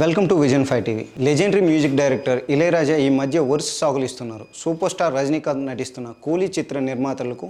Welcome to Vision five TV. Legendary music director Ilaiyaraaja ఈ మధ్య వరుస సాగులు ఇస్తున్నారు సూపర్ స్టార్ రజనీకాంత్ నటిస్తున్న కూలీ చిత్ర నిర్మాతలకు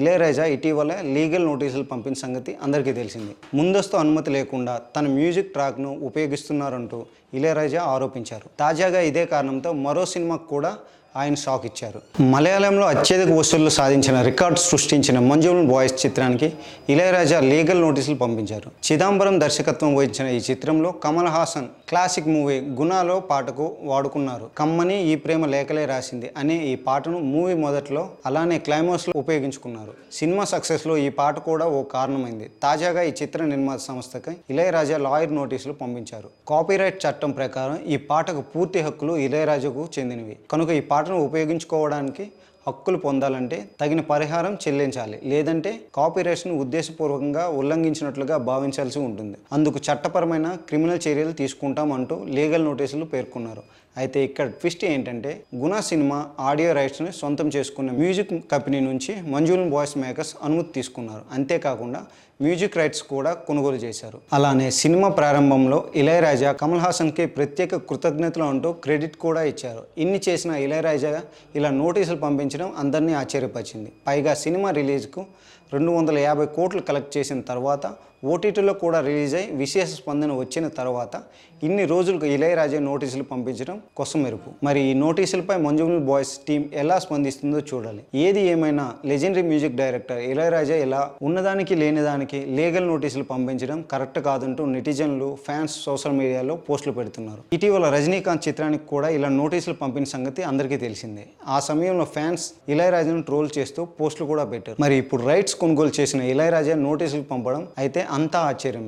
ఇళయరాజా ఇటీవల లీగల్ నోటీసులు పంపిన సంగతి అందరికీ తెలిసింది. ముందస్తు అనుమతి లేకుండా తన మ్యూజిక్ ట్రాక్ను ఉపయోగిస్తున్నారంటూ ఇళయరాజా ఆరోపించారు. తాజాగా ఇదే కారణంతో మరో సినిమాకు కూడా ఆయన షాక్ ఇచ్చారు. మలయాళంలో అత్యధిక వసూళ్ళు సాధించిన రికార్డు సృష్టించిన మంజుల్ బాయ్స్ చిత్రానికి ఇళయరాజా లీగల్ నోటీసులు పంపించారు. చిదంబరం దర్శకత్వం వహించిన ఈ చిత్రంలో కమల్ హాసన్ క్లాసిక్ మూవీ గుణాలో పాటకు వాడుకున్నారు. కమ్మని ఈ ప్రేమ లేఖలే రాసింది అనే ఈ పాటను మూవీ మొదట్లో అలానే క్లైమాక్స్లో ఉపయోగించుకున్నారు. సినిమా సక్సెస్లో ఈ పాట కూడా ఓ కారణమైంది. తాజాగా ఈ చిత్ర నిర్మాత సంస్థకి ఇళయరాజా లాయర్ నోటీసులు పంపించారు. కాపీరైట్ చట్టం ప్రకారం ఈ పాటకు పూర్తి హక్కులు ఇళయరాజాకు చెందినవి. కనుక ఈ పాట పాటను ఉపయోగించుకోవడానికి హక్కులు పొందాలంటే తగిన పరిహారం చెల్లించాలి. లేదంటే కాపీరైట్స్ను ఉద్దేశపూర్వకంగా ఉల్లంఘించినట్లుగా భావించాల్సి ఉంటుంది. అందుకు చట్టపరమైన క్రిమినల్ చర్యలు తీసుకుంటాం అంటూ లీగల్ నోటీసులు పేర్కొన్నారు. అయితే ఇక్కడ ట్విస్ట్ ఏంటంటే గుణా సినిమా ఆడియో రైట్స్ని సొంతం చేసుకున్న మ్యూజిక్ కంపెనీ నుంచి మంజుల్ బాయ్స్ మేకర్స్ అనుమతి తీసుకున్నారు. అంతేకాకుండా మ్యూజిక్ రైట్స్ కూడా కొనుగోలు చేశారు. అలానే సినిమా ప్రారంభంలో ఇళయరాజా కమల్ హాసన్కి ప్రత్యేక కృతజ్ఞతలు అంటూ క్రెడిట్ కూడా ఇచ్చారు. ఇన్ని చేసిన ఇళయరాజా ఇలా నోటీసులు పంపించడం అందరినీ ఆశ్చర్యపరిచింది. పైగా సినిమా రిలీజ్కు రెండు వందల యాభై కోట్లు కలెక్ట్ చేసిన తర్వాత ఓటీటీలో కూడా రిలీజ్ అయి విశేష స్పందన వచ్చిన తర్వాత ఇన్ని రోజులకు ఇళయరాజా నోటీసులు పంపించడం కొసం మెరుపు. మరి ఈ నోటీసులపై మంజుమల్ బాయ్స్ టీం ఎలా స్పందిస్తుందో చూడాలి. ఏది ఏమైనా లెజెండరీ మ్యూజిక్ డైరెక్టర్ ఇళయరాజా ఇలా ఉన్నదానికి లేనిదానికి లీగల్ నోటీసులు పంపించడం కరెక్ట్ కాదంటూ నెటిజన్లు ఫ్యాన్స్ సోషల్ మీడియాలో పోస్టులు పెడుతున్నారు. ఇటీవల రజనీకాంత్ చిత్రానికి కూడా ఇలా నోటీసులు పంపిన సంగతి అందరికీ తెలిసిందే. ఆ సమయంలో ఫ్యాన్స్ ఇళయరాజాను ట్రోల్ చేస్తూ పోస్టులు కూడా పెట్టారు. మరి ఇప్పుడు రైట్స్ కొనుగోలు చేసిన ఇళయరాజా నోటీసులు పంపడం అయితే అంతా ఆశ్చర్యమే.